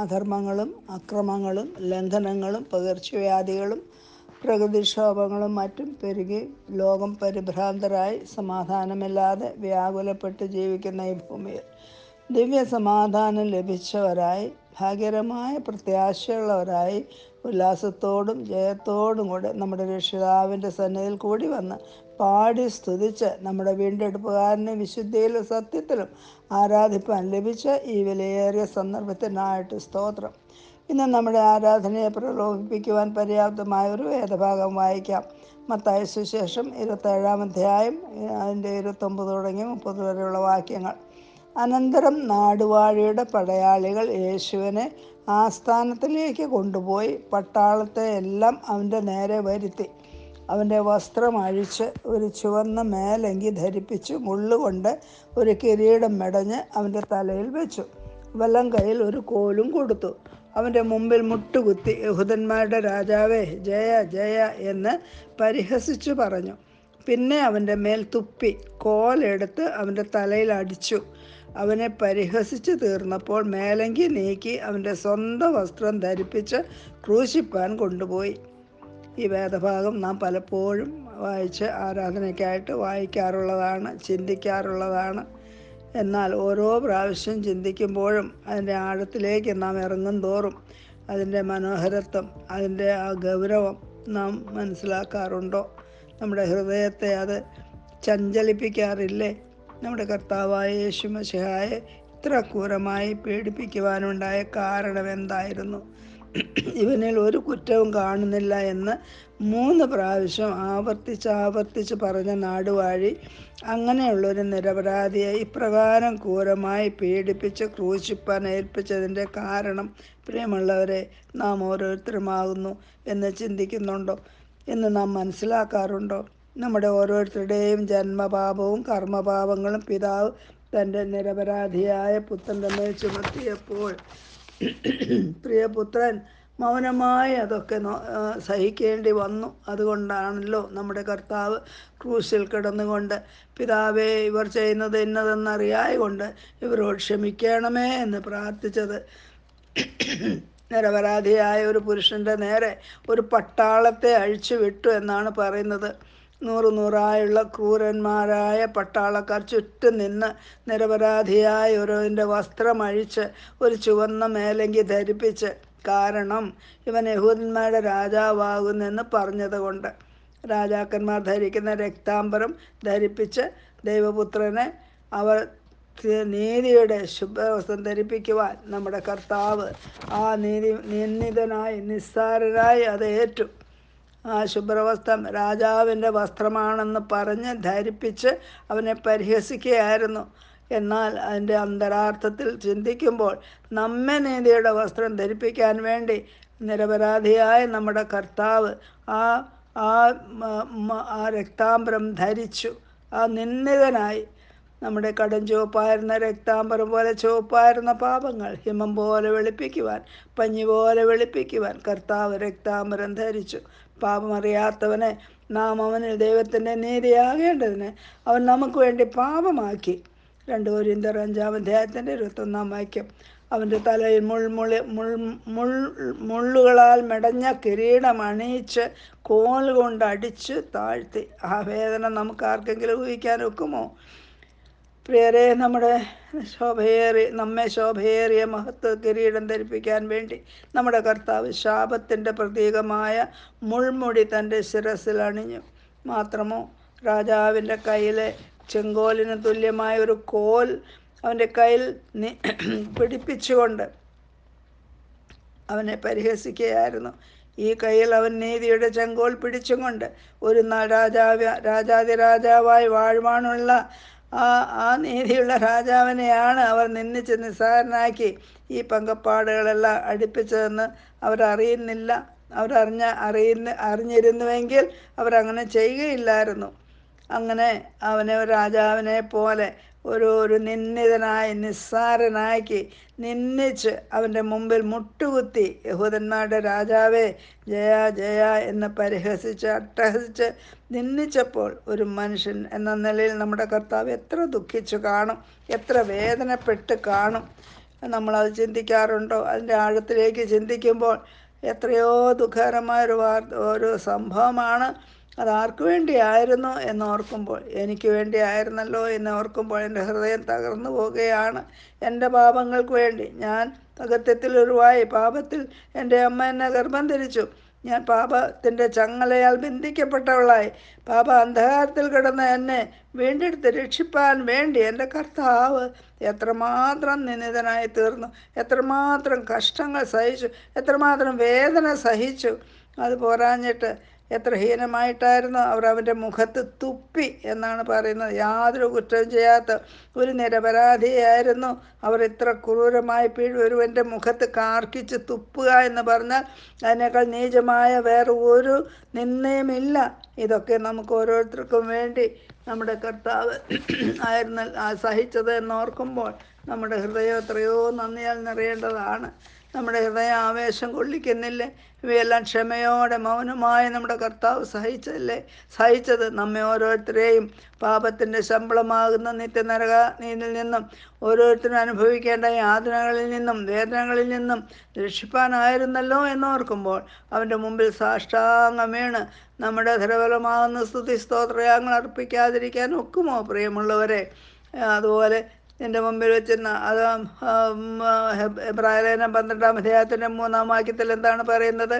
അധർമ്മങ്ങളും അക്രമങ്ങളും ലംഘനങ്ങളും പകർച്ചവ്യാധികളും പ്രകൃതിക്ഷോഭങ്ങളും മറ്റും പെരുകി ലോകം പരിഭ്രാന്തരായി സമാധാനമില്ലാതെ വ്യാകുലപ്പെട്ട് ജീവിക്കുന്ന ഈ ഭൂമിയിൽ ദിവ്യ സമാധാനം ലഭിച്ചവരായി ഭാഗ്യകരമായ പ്രത്യാശയുള്ളവരായി ഉല്ലാസത്തോടും ജയത്തോടും കൂടെ നമ്മുടെ രക്ഷിതാവിന്റെ സന്നിധിയിൽ കൂടി വന്ന് പാടി സ്തുതിച്ച് നമ്മുടെ വീണ്ടെടുപ്പുകാരനെ വിശുദ്ധിയിലും സത്യത്തിലും ആരാധിപ്പാൻ ലഭിച്ച ഈ വിലയേറിയ സന്ദർഭത്തിനായിട്ട് സ്തോത്രം. ഇന്ന് നമ്മുടെ ആരാധനയെ പ്രലോഭിപ്പിക്കുവാൻ പര്യാപ്തമായ ഒരു വേദഭാഗം വായിക്കാം. മത്തായ സുശേഷം ഇരുപത്തേഴാം അധ്യായം അതിന്റെ ഇരുപത്തൊമ്പത് തുടങ്ങി മുപ്പത് വരെയുള്ള വാക്യങ്ങൾ. അനന്തരം നാടുവാഴിയുടെ പടയാളികൾ യേശുവിനെ ആസ്ഥാനത്തിലേക്ക് കൊണ്ടുപോയി പട്ടാളത്തെ എല്ലാം അവന്റെ നേരെ വരുത്തി. അവന്റെ വസ്ത്രം അഴിച്ച് ഒരു ചുവന്ന മേലങ്കി ധരിപ്പിച്ച് മുള്ളുകൊണ്ട് ഒരു കിരീടം മെടഞ്ഞ് അവന്റെ തലയിൽ വെച്ചു. വലം കയ്യിൽ ഒരു കോലും കൊടുത്തു. അവന്റെ മുമ്പിൽ മുട്ടുകുത്തി യഹൂദന്മാരുടെ രാജാവേ ജയ ജയ എന്ന് പരിഹസിച്ചു പറഞ്ഞു. പിന്നെ അവന്റെ മേൽ തുപ്പി കോലെടുത്ത് അവന്റെ തലയിൽ അടിച്ചു. അവനെ പരിഹസിച്ചു തീർന്നപ്പോൾ മേലങ്കി നീക്കി അവന്റെ സ്വന്തം വസ്ത്രം ധരിപ്പിച്ച് ക്രൂശിപ്പാൻ കൊണ്ടുപോയി. ഈ വേദഭാഗം നാം പലപ്പോഴും വായിച്ച് ആരാധനയ്ക്കായിട്ട് വായിക്കാറുള്ളതാണ് ചിന്തിക്കാറുള്ളതാണ്. എന്നാൽ ഓരോ പ്രാവശ്യം ചിന്തിക്കുമ്പോഴും അതിന്റെ ആഴത്തിലേക്ക് നാം ഇറങ്ങും തോറും അതിന്റെ മനോഹരത്വം അതിന്റെ ആ ഗൗരവം നാം മനസ്സിലാക്കാറുണ്ടോ? നമ്മുടെ ഹൃദയത്തെ അത് ചഞ്ചലിപ്പിക്കാറില്ലേ? നമ്മുടെ കർത്താവായ യേശു മസിഹായെ ഇത്ര ക്രൂരമായി പീഡിപ്പിക്കുവാനുണ്ടായ കാരണം എന്തായിരുന്നു? ഇവനിൽ ഒരു കുറ്റവും കാണുന്നില്ല എന്ന് മൂന്ന് പ്രാവശ്യം ആവർത്തിച്ച് ആവർത്തിച്ച് പറഞ്ഞ നാടുവാഴി അങ്ങനെയുള്ളൊരു നിരപരാധിയെ ഇപ്രകാരം ക്രൂരമായി പീഡിപ്പിച്ച് ക്രൂശിപ്പാൻ ഏൽപ്പിച്ചതിന്റെ കാരണം പ്രിയമുള്ളവരെ നാം ഓരോരുത്തരുമാകുന്നു എന്ന് ചിന്തിക്കുന്നുണ്ടോ? എന്ന് നാം മനസ്സിലാക്കാറുണ്ടോ? നമ്മുടെ ഓരോരുത്തരുടെയും ജന്മപാപവും കർമ്മപാപങ്ങളും പിതാവ് തന്റെ നിരപരാധിയായ പുത്രന്റെ മേൽ ചുമത്തിയപ്പോൾ പ്രിയപുത്രൻ മൗനമായി അതൊക്കെ സഹിക്കേണ്ടി വന്നു. അതുകൊണ്ടാണല്ലോ നമ്മുടെ കർത്താവ് ക്രൂശിൽ കിടന്നുകൊണ്ട് പിതാവെ ഇവർ ചെയ്യുന്നത് ഇന്നതെന്നറിയായ കൊണ്ട് ഇവരോട് ക്ഷമിക്കണമേ എന്ന് പ്രാർത്ഥിച്ചത്. നിരപരാധിയായ ഒരു പുരുഷന്റെ നേരെ ഒരു പട്ടാളത്തെ അഴിച്ചു വിട്ടു എന്നാണ് പറയുന്നത്. നൂറ് നൂറായുള്ള ക്രൂരന്മാരായ പട്ടാളക്കാർ ചുറ്റും നിന്ന് നിരപരാധിയായ ഒരുവിന്റെ വസ്ത്രമഴിച്ച് ഒരു ചുവന്ന മേലങ്കി ധരിപ്പിച്ച് കാരണം ഇവൻ യഹൂദന്മാരുടെ രാജാവാകുന്നെന്ന് പറഞ്ഞതുകൊണ്ട്. രാജാക്കന്മാർ ധരിക്കുന്ന രക്താംബരം ധരിപ്പിച്ച് ദൈവപുത്രനെ അവർ നീതിയുടെ ശുഭവസ്ത്രം ധരിപ്പിക്കുവാൻ നമ്മുടെ കർത്താവ് ആ നീതി നിന്ദിതനായി നിസ്സാരനായി അത് ഏറ്റു. ശുഭ്രവസ്ത്രം രാജാവിന്റെ വസ്ത്രമാണെന്ന് പറഞ്ഞ് ധരിപ്പിച്ച് അവനെ പരിഹസിക്കുകയായിരുന്നു. എന്നാൽ അതിന്റെ അന്തരാർത്ഥത്തിൽ ചിന്തിക്കുമ്പോൾ നമ്മെ നീതിയുടെ വസ്ത്രം ധരിപ്പിക്കാൻ വേണ്ടി നിരപരാധിയായ നമ്മുടെ കർത്താവ് ആ ആ ആ രക്താംബരം ധരിച്ചു. ആ നിന്ദിതനായി നമ്മുടെ കടും ചുവപ്പായിരുന്ന രക്താംബരം പോലെ ചുവപ്പായിരുന്ന പാപങ്ങൾ ഹിമം പോലെ വെളുപ്പിക്കുവാൻ പഞ്ഞി പോലെ വെളുപ്പിക്കുവാൻ കർത്താവ് രക്താംബരം ധരിച്ചു. പാപമറിയാത്തവനെ നാം അവനിൽ ദൈവത്തിന്റെ നീതിയാകേണ്ടതിന് അവൻ നമുക്ക് വേണ്ടി പാപമാക്കി. രണ്ട് കോരിന്തർ അഞ്ചാം അധ്യായത്തിന്റെ ഇരുപത്തൊന്നാം വാക്യം. അവന്റെ തലയിൽ മുൾമുളി മുൾ മുൾ മുള്ളുകളാൽ മെടഞ്ഞ കിരീടം അണിയിച്ച് കോൽ കൊണ്ട് അടിച്ച് താഴ്ത്തി. ആ വേദന നമുക്ക് ആർക്കെങ്കിലും ഊഹിക്കാൻ ഒക്കുമോ? പ്രിയരെ നമ്മുടെ ശോഭയേറി നമ്മെ ശോഭയേറിയ മഹത്വ കിരീടം ധരിപ്പിക്കാൻ വേണ്ടി നമ്മുടെ കർത്താവ് ശാപത്തിന്റെ പ്രതീകമായ മുൾമുടി തന്റെ ശിരസിൽ അണിഞ്ഞു. മാത്രമോ രാജാവിന്റെ കയ്യിലെ ചെങ്കോലിന് തുല്യമായ ഒരു കോൽ അവന്റെ കയ്യിൽ പിടിപ്പിച്ചുകൊണ്ട് അവനെ പരിഹസിക്കുകയായിരുന്നു. ഈ കയ്യിൽ അവൻ നീതിയുടെ ചെങ്കോൽ പിടിച്ചുകൊണ്ട് ഒരു രാജാവ രാജാവ് രാജാതിരാജാവായി വാഴുവാനുള്ള ആ ആ നീതിയുള്ള രാജാവിനെയാണ് അവർ നിന്ദിച്ച് നിസ്സാരനാക്കി ഈ പങ്കപ്പാടുകളെല്ലാം അടുപ്പിച്ചതെന്ന് അവരറിയുന്നില്ല. അവരറിഞ്ഞ അറിയുന്ന അറിഞ്ഞിരുന്നുവെങ്കിൽ അവരങ്ങനെ ചെയ്യുകയില്ലായിരുന്നു. അങ്ങനെ അവനെ രാജാവിനെ പോലെ ഒരു ഒരു നിന്ദിതനായി നിസ്സാരനാക്കി നിന്നിച്ച് അവന്റെ മുമ്പിൽ മുട്ടുകുത്തി യഹൂദന്മാരുടെ രാജാവേ ജയ ജയ എന്ന് പരിഹസിച്ച് അട്ടഹസിച്ച് നിന്ദിച്ചപ്പോൾ ഒരു മനുഷ്യൻ എന്ന നിലയിൽ നമ്മുടെ കർത്താവ് എത്ര ദുഃഖിച്ചു കാണും എത്ര വേദനപ്പെട്ട് കാണും. നമ്മളത് ചിന്തിക്കാറുണ്ടോ? അതിന്റെ ആഴത്തിലേക്ക് ചിന്തിക്കുമ്പോൾ എത്രയോ ദുഃഖകരമായൊരു വാർ ഒരു സംഭവമാണ്. അത് ആർക്കു വേണ്ടിയായിരുന്നു എന്നോർക്കുമ്പോൾ എനിക്ക് വേണ്ടിയായിരുന്നല്ലോ എന്ന് ഓർക്കുമ്പോൾ എന്റെ ഹൃദയം തകർന്നു പോവുകയാണ് എന്റെ പാപങ്ങൾക്ക് വേണ്ടി. ഞാൻ അകത്യത്തിൽ ഉരുവായി. പാപത്തിൽ എന്റെ അമ്മ എന്നെ ഗർഭം ധരിച്ചു. ഞാൻ പാപത്തിന്റെ ചങ്ങലയാൽ ബന്ധിക്കപ്പെട്ടവളായി പാപ അന്ധകാരത്തിൽ കിടന്ന എന്നെ വീണ്ടെടുത്ത് രക്ഷിപ്പാൻ വേണ്ടി എന്റെ കർത്താവ് എത്രമാത്രം നിന്ദിതനായി തീർന്നു. എത്രമാത്രം കഷ്ടങ്ങൾ സഹിച്ചു. എത്രമാത്രം വേദന സഹിച്ചു. അത് പോരാഞ്ഞിട്ട് എത്ര ഹീനമായിട്ടായിരുന്നു അവർ അവന്റെ മുഖത്ത് തുപ്പി എന്നാണ് പറയുന്നത്. യാതൊരു കുറ്റവും ചെയ്യാത്ത ഒരു നിരപരാധിയായിരുന്നു അവർ ഇത്ര ക്രൂരമായി പീഴ് ഒരുവന്റെ മുഖത്ത് കാർക്കിച്ച് തുപ്പുക എന്ന് പറഞ്ഞാൽ അതിനേക്കാൾ നീചമായ വേറെ ഒരു നിന്നയുമില്ല ഇതൊക്കെ നമുക്ക് ഓരോരുത്തർക്കും വേണ്ടി നമ്മുടെ കർത്താവ് ആയിരുന്നു സഹിച്ചത് എന്നോർക്കുമ്പോൾ നമ്മുടെ ഹൃദയം എത്രയോ നന്ദിയാൽ നിറയേണ്ടതാണ്. നമ്മുടെ ഹൃദയം ആവേശം കൊള്ളിക്കുന്നില്ലേ? ഇവയെല്ലാം ക്ഷമയോടെ മൗനമായി നമ്മുടെ കർത്താവ് സഹിച്ചല്ലേ സഹിച്ചത് നമ്മെ ഓരോരുത്തരെയും പാപത്തിന്റെ ശമ്പളമാകുന്ന നിത്യനരക നീനിൽ നിന്നും ഓരോരുത്തരും അനുഭവിക്കേണ്ട യാതനകളിൽ നിന്നും വേദനകളിൽ നിന്നും രക്ഷിപ്പാനായിരുന്നല്ലോ എന്നോർക്കുമ്പോൾ അവന്റെ മുമ്പിൽ സാഷ്ടാംഗം വീണ് നമ്മുടെ ധരബലമാകുന്ന സ്തുതി സ്തോത്രയാങ്ങൾ അർപ്പിക്കാതിരിക്കാൻ ഒക്കുമോ പ്രിയമുള്ളവരെ? അതുപോലെ എന്റെ മുമ്പിൽ വെച്ചിരുന്ന അത് എബ്രാഹിലേനം പന്ത്രണ്ടാം അധ്യായത്തിന്റെ മൂന്നാം വാക്യത്തിൽ എന്താണ് പറയുന്നത്?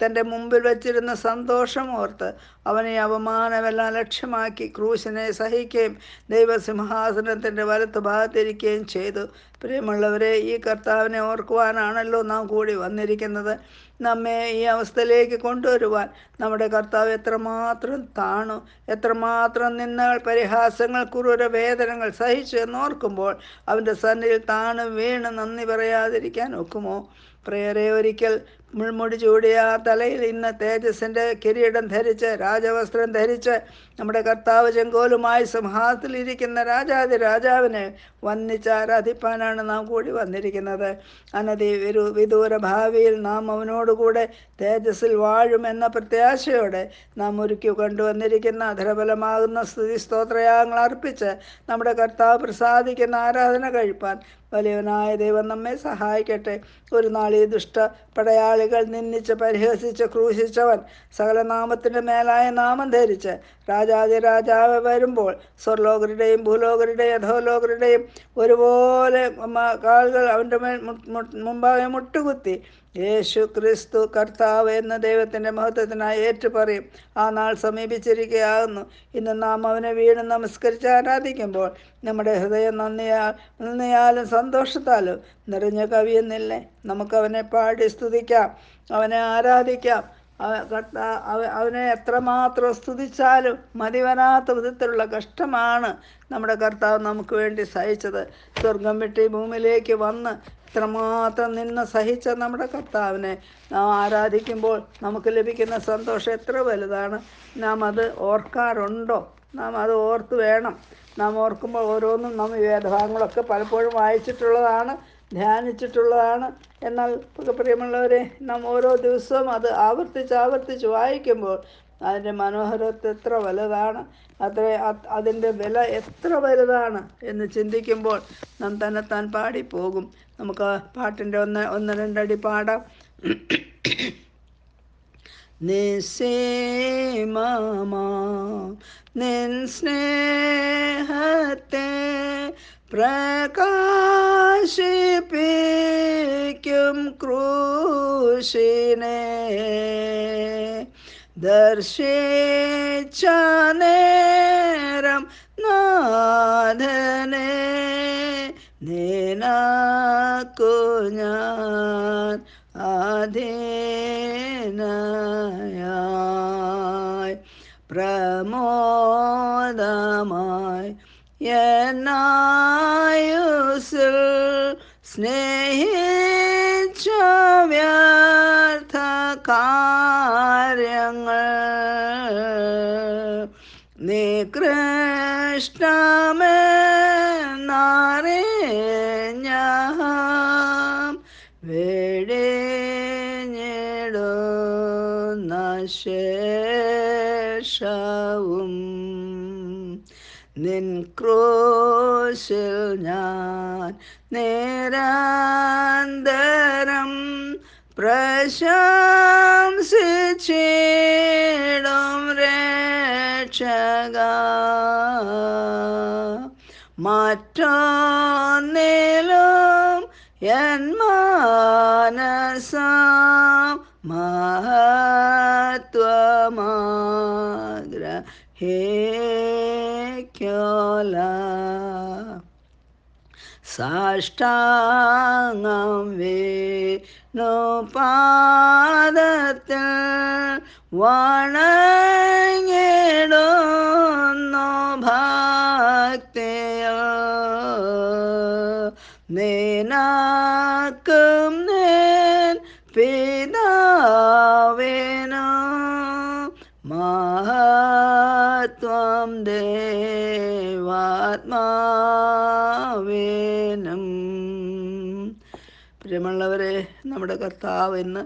തന്റെ മുമ്പിൽ വെച്ചിരുന്ന സന്തോഷം ഓർത്ത് അവനെ അവമാനമെല്ലാം ലക്ഷ്യമാക്കി ക്രൂശിനെ സഹിക്കുകയും ദൈവസിംഹാസനത്തിന്റെ വലത്ത് ഭാഗത്തിരിക്കുകയും ചെയ്തു. പ്രിയമുള്ളവരെ ഈ കർത്താവിനെ ഓർക്കുവാനാണല്ലോ നാം കൂടി വന്നിരിക്കുന്നത്. നമ്മെ ഈ അവസ്ഥയിലേക്ക് കൊണ്ടുവരുവാൻ നമ്മുടെ കർത്താവ് എത്രമാത്രം താണു എത്രമാത്രം നിന്നകൾ പരിഹാസങ്ങൾ കുറുര വേദനകൾ സഹിച്ചു എന്നോർക്കുമ്പോൾ അവന്റെ സന്നിധിയിൽ താണു വീണ് നന്ദി പറയാതിരിക്കാൻ ഒക്കുമോ? പ്രേറെ ഒരിക്കൽ മുൾമുടി ചൂടിയ ആ തലയിൽ ഇന്ന് തേജസ്സിന്റെ കിരീടം ധരിച്ച് രാജവസ്ത്രം ധരിച്ച് നമ്മുടെ കർത്താവ് ചെങ്കോലുമായി സിംഹാസത്തിലിരിക്കുന്ന രാജാതി രാജാവിനെ വന്നിച്ച് ആരാധിപ്പാനാണ് നാം കൂടി വന്നിരിക്കുന്നത്. അനധി ഒരു വിദൂര ഭാവിയിൽ നാം അവനോടുകൂടെ തേജസ്സിൽ വാഴുമെന്ന പ്രത്യാശയോടെ നാം ഒരുക്കി കൊണ്ടുവന്നിരിക്കുന്ന അധരബലമാകുന്ന സ്തുതി സ്തോത്രയാഗങ്ങൾ അർപ്പിച്ച് നമ്മുടെ കർത്താവ് പ്രസാദിക്കുന്ന ആരാധന കഴിപ്പാൻ വലിയവനായ ദൈവം നമ്മെ സഹായിക്കട്ടെ. ഒരു നാൾ ഈ ദുഷ്ട പടയാളികൾ നിന്ദിച്ച് പരിഹസിച്ച് ക്രൂശിച്ചവൻ സകലനാമത്തിന്റെ മേലായ നാമം ധരിച്ച് രാജാതി രാജാവ് വരുമ്പോൾ സ്വർലോകരുടെയും ഭൂലോകരുടെയും അധോലോകരുടെയും ഒരുപോലെ കാലുകൾ അവന്റെ മേൽ മുമ്പാകെ മുട്ടുകുത്തി യേശു ക്രിസ്തു കർത്താവ് എന്ന ദൈവത്തിന്റെ മഹത്വത്തിനായി ഏറ്റുപറയും. ആ നാൾ സമീപിച്ചിരിക്കുകയാകുന്നു. ഇന്ന് നാം അവനെ വീണ് നമസ്കരിച്ച് ആരാധിക്കുമ്പോൾ നമ്മുടെ ഹൃദയം നന്ദിയാൽ നന്ദിയാലും സന്തോഷത്താലും നിറഞ്ഞ കവിയുന്നില്ലേ? നമുക്കവനെ പാടി സ്തുതിക്കാം. അവനെ ആരാധിക്കാം. അവനെ എത്രമാത്രം സ്തുതിച്ചാലും മതിവരാത്ത വിധത്തിലുള്ള കഷ്ടമാണ് നമ്മുടെ കർത്താവ് നമുക്ക് വേണ്ടി സഹിച്ചത്. സ്വർഗം വിട്ടി ഭൂമിയിലേക്ക് വന്ന് ഇത്രമാത്രം നിന്ന് സഹിച്ച നമ്മുടെ കർത്താവിനെ നാം ആരാധിക്കുമ്പോൾ നമുക്ക് ലഭിക്കുന്ന സന്തോഷം എത്ര വലുതാണ്. നാം അത് ഓർക്കാറുണ്ടോ? നാം അത് ഓർത്ത് വേണം. നാം ഓർക്കുമ്പോൾ ഓരോന്നും നാം ഈ വേദഭാഗങ്ങളൊക്കെ പലപ്പോഴും വായിച്ചിട്ടുള്ളതാണ്. ധ്യാനിച്ചിട്ടുള്ളതാണ്. എന്നാൽ പ്രിയമുള്ളവരെ നാം ഓരോ ദിവസവും അത് ആവർത്തിച്ച് ആവർത്തിച്ച് വായിക്കുമ്പോൾ അതിന്റെ മനോഹരത്വം എത്ര വലുതാണ് അത്ര അതിന്റെ വില എത്ര വലുതാണ് എന്ന് ചിന്തിക്കുമ്പോൾ നാം തന്നെ തന്നെത്താൻ പാടിപ്പോകും. നമുക്ക് പാട്ടിന്റെ ഒന്ന് ഒന്ന് രണ്ടടി പാടാം. നിസ്സീമമാ നിൻ സ്നേഹത്തെ പ്രകാശിപ്പിക്കും ക്രൂശിനെ. ദർശിച്ച നേരം നാഥനെ നിനക്കു ഞാൻ ആധീനയായി പ്രമോദമായി എന്നായുസിൽ സ്നേഹിച്ച വ്യർത്ഥ കാര്യങ്ങൾ നികൃഷ്ടമെന്നറിഞ്ഞ വെടിഞ്ഞിടുന്ന ശേഷവും നിൻ ക്രോശിൽ ഞാൻ നേരാന്തരം പ്രശംസിച്ചിടും രക്ഷക. മറ്റൊന്നിലും എൻ മാനസം മഹത്വമാഗ്രഹിക്കോല സാഷ്ടാംഗം വേണു പാദത്തിൽ വണങ്ങിടുന്നു ഭക്തിയോ നിനക്കും ദേവാത്മാവിനും പ്രിയമുള്ളവരെ നമ്മുടെ കർത്താവ് ഇന്ന്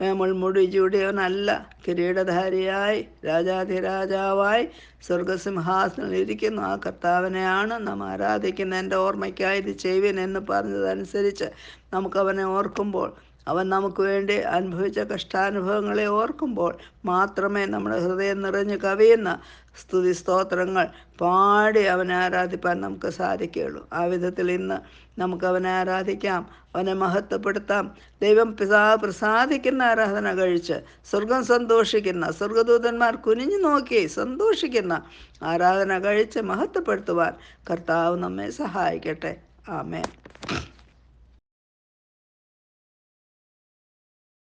നമ്മൾ മുടി ചൂടിയവനല്ല കിരീടധാരിയായി രാജാധിരാജാവായി സ്വർഗസിംഹാസനം ഇരിക്കുന്നു. ആ കർത്താവിനെയാണ് നാം ആരാധിക്കുന്ന എന്റെ ഓർമ്മയ്ക്കായി ഇത് ചെയ്യുവിൻ എന്ന് പറഞ്ഞതനുസരിച്ച് നമുക്കവനെ ഓർക്കുമ്പോൾ അവൻ നമുക്ക് വേണ്ടി അനുഭവിച്ച കഷ്ടാനുഭവങ്ങളെ ഓർക്കുമ്പോൾ മാത്രമേ നമ്മുടെ ഹൃദയം നിറഞ്ഞ് കവിയുന്ന സ്തുതി സ്തോത്രങ്ങൾ പാടി അവനെ ആരാധിപ്പാൻ നമുക്ക് സാധിക്കുകയുള്ളൂ. ആ വിധത്തിൽ ഇന്ന് നമുക്ക് അവനെ ആരാധിക്കാം അവനെ മഹത്വപ്പെടുത്താം. ദൈവം പിതാ പ്രസാദിക്കുന്ന ആരാധന കഴിച്ച് സ്വർഗം സന്തോഷിക്കുന്ന സ്വർഗദൂതന്മാർ കുനിഞ്ഞു നോക്കി സന്തോഷിക്കുന്ന ആരാധന കഴിച്ച് മഹത്വപ്പെടുത്തുവാൻ കർത്താവ് നമ്മെ സഹായിക്കട്ടെ. ആമേൻ.